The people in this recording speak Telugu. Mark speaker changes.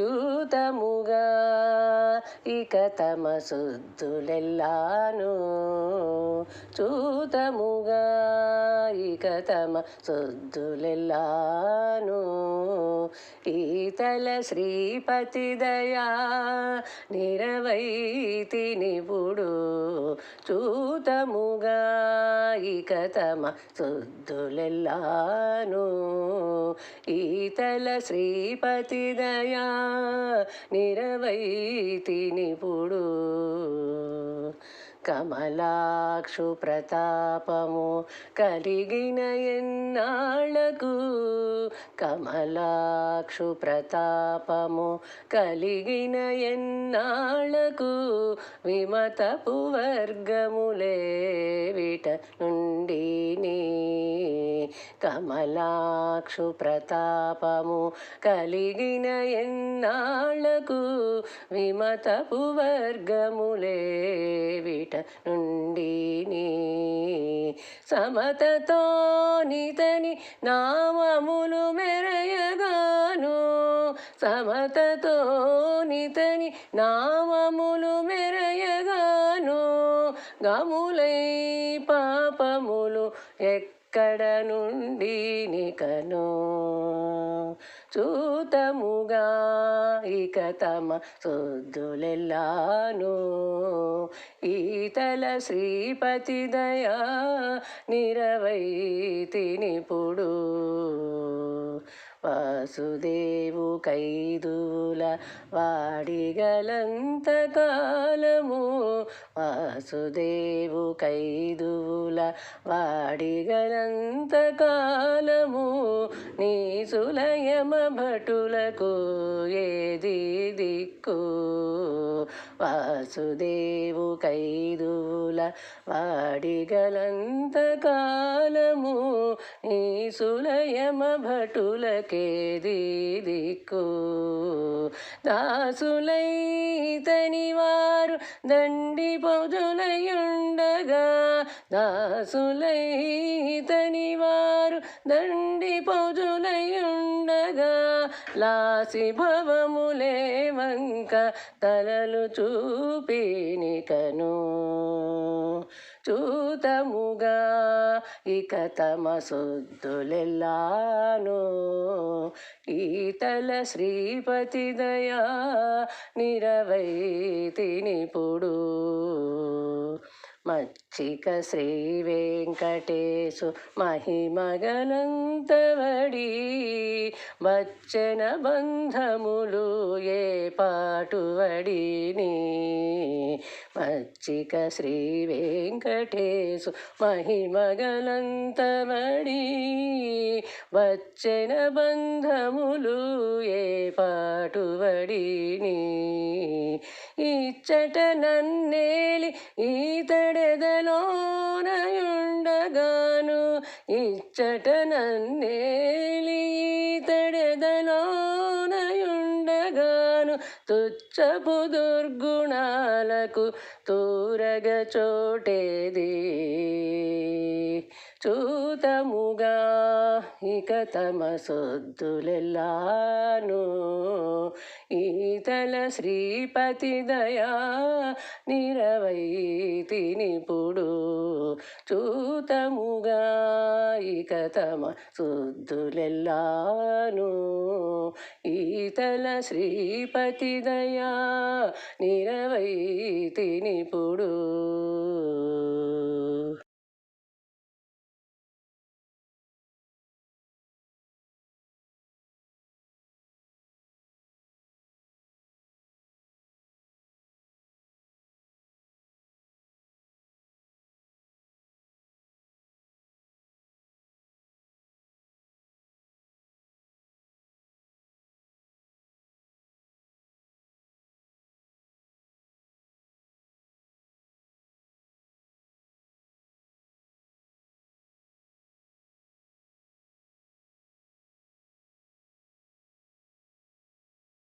Speaker 1: చూతముగా. ఇక తమ శుద్ధులెల్లాను చూతముగా. ఇక తమ శుద్ధులెల్లాను ఈతల శ్రీపతి దయా నిరవైతి నిపుడు చూతముగా ఇక తమ శుద్ధులెల్లాను ఈతల శ్రీపతి దయా నిరవైతి నిపుడు కమలాక్షు ప్రతాపము కలిగిన ఎన్నాళ్ళకు కమలాక్షు ప్రతాపము కలిగిన ఎన్నాళ్ళకు విమతపు వర్గములే వీట నుండి కమలాక్షు ప్రతాపము కలిగిన ఎన్నాళ్ళకు విమతపు వర్గములే విట నుండి సమతతో నితని నామములు మెరయగాను సమతతో నితని నామములు మెరయగాను గములై పాపములు ఎక్క ఎక్కడ నుండి నికను చూతముగా? ఇక తమ శుద్ధులెల్లాను ఈతల శ్రీపతి దయా నిరవైతి నిపుడు వాసుదేవు కైదుల వాడిగలంత కాలము వాసుదేవు కైదుల వాడిగలంత కాలము నీ సులయమ భటులకు ఏది దిక్కు? వాసుదేవు కైదుల వాడిగలంత కాలము నీ సులయమ భటులకేది దిక్కు దాసులైతని వారు దండి పొదులయుండగా దాసులైతని వారు దండి పొదులయుండగా లాసి భవములే ఇంకా తలలు చూపినికను చూతముగా ఇక తమ శుద్ధులెల్లాను ఈతల శ్రీపతి దయా నిరవైతినిపుడు మచ్చిక శ్రీ వెంకటేశు మహిమగనంతవడి బచ్చన బంధములు ఏ పాటువడిని మచ్చిక శ్రీ వెంకటేశు మహిమగలంతమణి వచ్చిన బంధములు ఏ పాటుబడిని ఇచ్చట నన్నేలి ఈతడెదలోనయుండగాను ఇచ్చట నన్నేలి ఈతడెదలో తుచ్చపు దుర్గుణాలకు తూరగ చోటేది. చూతముగా ఇక తమ సొద్దులెల్లాను ఈతల శ్రీపతి దయా నిరవైతి నిపుడు చూతముగా ఇక తమ శుద్ధులెల్లాను. ఈతల శ్రీపతి దయా నిరవైతి నిపుడు